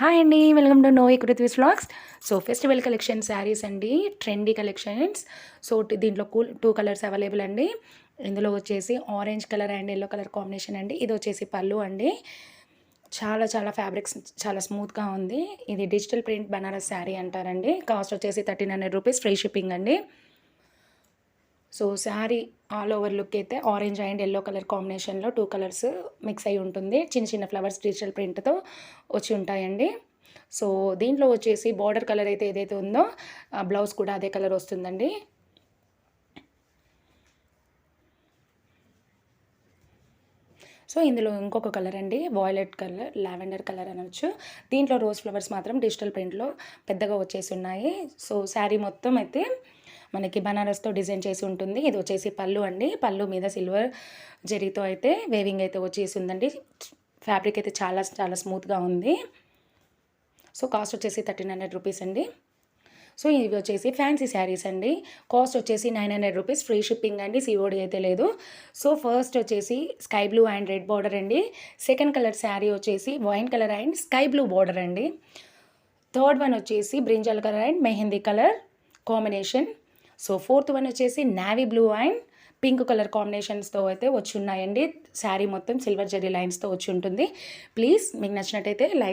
Hi అండి welcome to no equities vlogs so festival collection saris అండి trendy collections so దీంట్లో cool two colours available అండి. ఇందులో వచ్చేసి orange colour and yellow colour combination అండి. ఇది వచ్చేసి పళ్ళు అండి. చాలా చాలా ఫ్యాబ్రిక్స్ చాలా స్మూత్గా ఉంది. ఇది డిజిటల్ ప్రింట్ బనారస్ శారీ అంటారండి. కాస్ట్ వచ్చేసి thirteen hundred rupees free shipping అండి. So sari all over look అయితే ఆరెంజ్ అండ్ ఎల్లో కలర్ కాంబినేషన్లో టూ కలర్స్ మిక్స్ అయి ఉంటుంది. చిన్న చిన్న ఫ్లవర్స్ డిజిటల్ ప్రింట్తో వచ్చి ఉంటాయండి. సో దీంట్లో వచ్చేసి బార్డర్ కలర్ అయితే ఏదైతే ఉందో బ్లౌజ్ కూడా అదే కలర్ వస్తుందండి. సో ఇందులో ఇంకొక కలర్ అండి వాయిలెట్ కలర్ లావెండర్ కలర్ అనొచ్చు. దీంట్లో రోజ్ ఫ్లవర్స్ మాత్రం డిజిటల్ ప్రింట్లో పెద్దగా వచ్చేసి ఉన్నాయి. సో శారీ మొత్తం అయితే మనకి బనారస్తో డిజైన్ చేసి ఉంటుంది. ఇది వచ్చేసి పళ్ళు అండి. పళ్ళు మీద సిల్వర్ జరీతో అయితే వేవింగ్ అయితే వచ్చేసి ఉందండి ఫ్యాబ్రిక్ అయితే చాలా చాలా స్మూత్గా ఉంది. సో కాస్ట్ వచ్చేసి థర్టీన్ హండ్రెడ్ రూపీస్ అండి. సో ఇవి వచ్చేసి ఫ్యాన్సీ శారీస్ అండి. కాస్ట్ వచ్చేసి nine hundred rupees. Free shipping అండి. సిఓడి అయితే లేదు. సో ఫస్ట్ వచ్చేసి sky blue and red border అండి. సెకండ్ కలర్ శారీ వచ్చేసి wine colour and sky blue border అండి. థర్డ్ వన్ వచ్చేసి brinjal colour and mehndi colour combination. So fourth one వచ్చేసి navy blue and pink colour కాంబినేషన్స్తో అయితే వచ్చి ఉన్నాయండి. శారీ మొత్తం సిల్వర్ జరీ లైన్స్తో వచ్చి ఉంటుంది. ప్లీజ్ మీకు నచ్చినట్టయితే లైక్